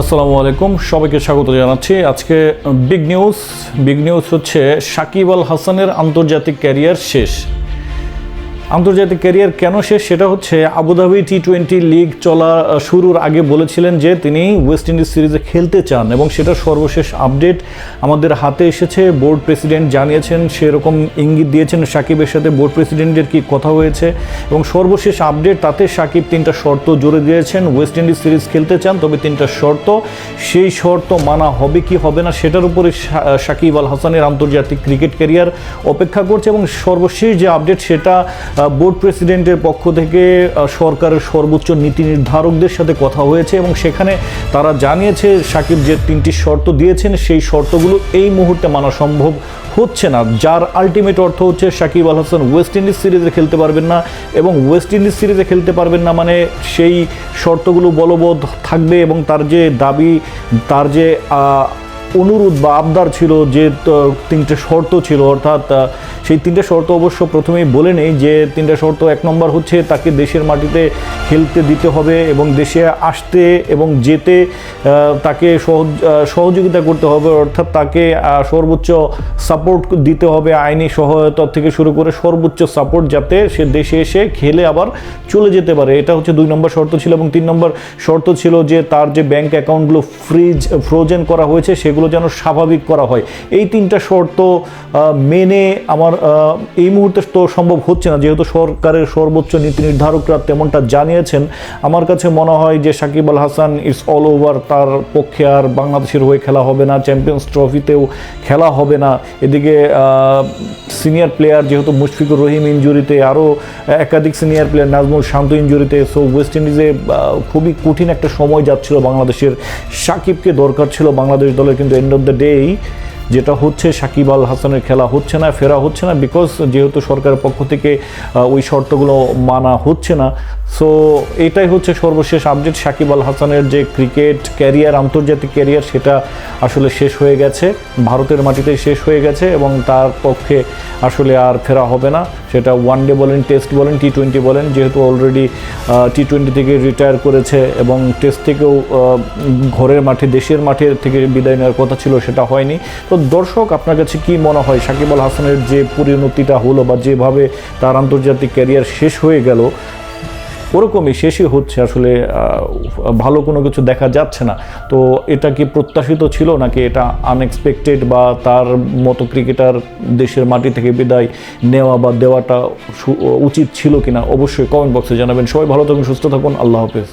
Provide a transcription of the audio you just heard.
আসসালামু আলাইকুম, সবাইকে স্বাগত জানাচ্ছি। আজকে বিগ নিউজ বিগ নিউজ হচ্ছে সাকিব আল হাসানের আন্তর্জাতিক ক্যারিয়ার শেষ। আন্তর্জাতিক ক্যারিয়ার কেন শেষ? সেটা হচ্ছে আবুধাবি টি টোয়েন্টি লিগ চলা শুরুর আগে বলেছিলেন যে তিনি ওয়েস্ট ইন্ডিজ সিরিজে খেলতে চান এবং সেটা সর্বশেষ আপডেট আমাদের হাতে এসেছে। বোর্ড প্রেসিডেন্ট জানিয়েছেন সেরকম ইঙ্গিত দিয়েছেন সাকিবের সাথে। বোর্ড প্রেসিডেন্টের কি কথা হয়েছে? এবং সর্বশেষ আপডেট তাতে সাকিব তিনটা শর্ত জুড়ে দিয়েছেন। ওয়েস্ট ইন্ডিজ সিরিজ খেলতে চান, তবে তিনটা শর্ত। সেই শর্ত মানা হবে কি হবে না সেটার উপরে সাকিব আল হাসানের আন্তর্জাতিক ক্রিকেট ক্যারিয়ার অপেক্ষা করছে এবং সর্বশেষ যে আপডেট সেটা বোর্ড প্রেসিডেন্টের পক্ষ থেকে সরকারের সর্বোচ্চ নীতি নির্ধারকদের সাথে কথা হয়েছে এবং সেখানে তারা জানিয়েছে, সাকিব যে তিনটি শর্ত দিয়েছেন, সেই শর্তগুলো এই মুহূর্তে মানা সম্ভব হচ্ছে না। যার আলটিমেট অর্থ হচ্ছে, সাকিব আল হাসান ওয়েস্ট ইন্ডিজ সিরিজে খেলতে পারবেন না এবং ওয়েস্ট ইন্ডিজ সিরিজে খেলতে পারবেন না মানে সেই শর্তগুলো বলবৎ থাকবে এবং তার যে দাবি, তার যে অনুরোধ বা আবদার ছিল যে তিনটে শর্ত ছিল, অর্থাৎ সেই তিনটে শর্ত অবশ্য প্রথমেই বলে নেই যে তিনটে শর্ত, এক নম্বর হচ্ছে তাকে দেশের মাটিতে খেলতে দিতে হবে এবং দেশে আসতে এবং যেতে তাকে সহজ সহযোগিতা করতে হবে, অর্থাৎ তাকে সর্বোচ্চ সাপোর্ট দিতে হবে আইনি সহায়তা থেকে শুরু করে সর্বোচ্চ সাপোর্ট যাতে সে দেশে এসে খেলে আবার চলে যেতে পারে। এটা হচ্ছে দুই নম্বর শর্ত ছিল এবং তিন নম্বর শর্ত ছিল যে তার যে ব্যাংক অ্যাকাউন্টগুলো ফ্রিজ, ফ্রোজেন করা হয়েছে সেগুলো যেন স্বাভাবিক করা হয়। এই তিনটা শর্ত মেনে আমার এই মুহূর্তে তো সম্ভব হচ্ছে না, যেহেতু সরকারের সর্বোচ্চ নীতি নির্ধারকরা তেমনটা জানিয়েছেন। আমার কাছে মনে হয় যে Shakib Al Hasan it's all over তার পক্ষে আর বাংলাদেশের হয়ে খেলা হবে না চ্যাম্পিয়ন্স ট্রফিতেও খেলা হবে না। এদিকে সিনিয়র প্লেয়ার যেহেতু মুশফিকুর রহিম ইঞ্জুরিতে আরও একাধিক সিনিয়র প্লেয়ার নাজমুল শান্ত ইঞ্জুরিতে সো ওয়েস্ট ইন্ডিজে খুবই কঠিন একটা সময় যাচ্ছিল বাংলাদেশের সাকিবকে দরকার ছিল, বাংলাদেশ দলের কিন্তু এন্ড অফ দ্য ডেই যেটা হচ্ছে সাকিব আল হাসানের খেলা হচ্ছে না, ফেরা হচ্ছে না বিকজ যেহেতু সরকারের পক্ষ থেকে ওই শর্তগুলো মানা হচ্ছে না সো এটাই হচ্ছে সর্বশেষ আপডেট সাকিব আল হাসানের যে ক্রিকেট ক্যারিয়ার আন্তর্জাতিক ক্যারিয়ার সেটা আসলে শেষ হয়ে গেছে। ভারতের মাটিতে শেষ হয়ে গেছে এবং তার পক্ষে আসলে আর ফেরা হবে না। সেটা ওয়ান ডে বলেন টেস্ট বলেন টি টোয়েন্টি বলেন যেহেতু অলরেডি টি টোয়েন্টি থেকে রিটায়ার করেছে এবং টেস্ট থেকেও ঘরের মাঠে, দেশের মাঠে থেকে বিদায় নেওয়ার কথা ছিল, সেটা হয়নি। তো দর্শক, আপনার কাছে কি মনে হয়, সাকিব আল হাসানের যে পরিণতিটা হলো বা যেভাবে তার আন্তর্জাতিক ক্যারিয়ার শেষ হয়ে গেল ওরকমই শেষই হচ্ছে আসলে ভালো কোনো কিছু দেখা যাচ্ছে না। তো এটা কি প্রত্যাশিত ছিল নাকি এটা আনএক্সপেক্টেড বা তার মতো ক্রিকেটার দেশের মাটি থেকে বিদায় নেওয়া বা দেওয়াটা উচিত ছিল কিনা? অবশ্যই কমেন্ট বক্সে জানাবেন। সবাই ভালো থাকুন, সুস্থ থাকুন, আল্লাহ হাফেজ।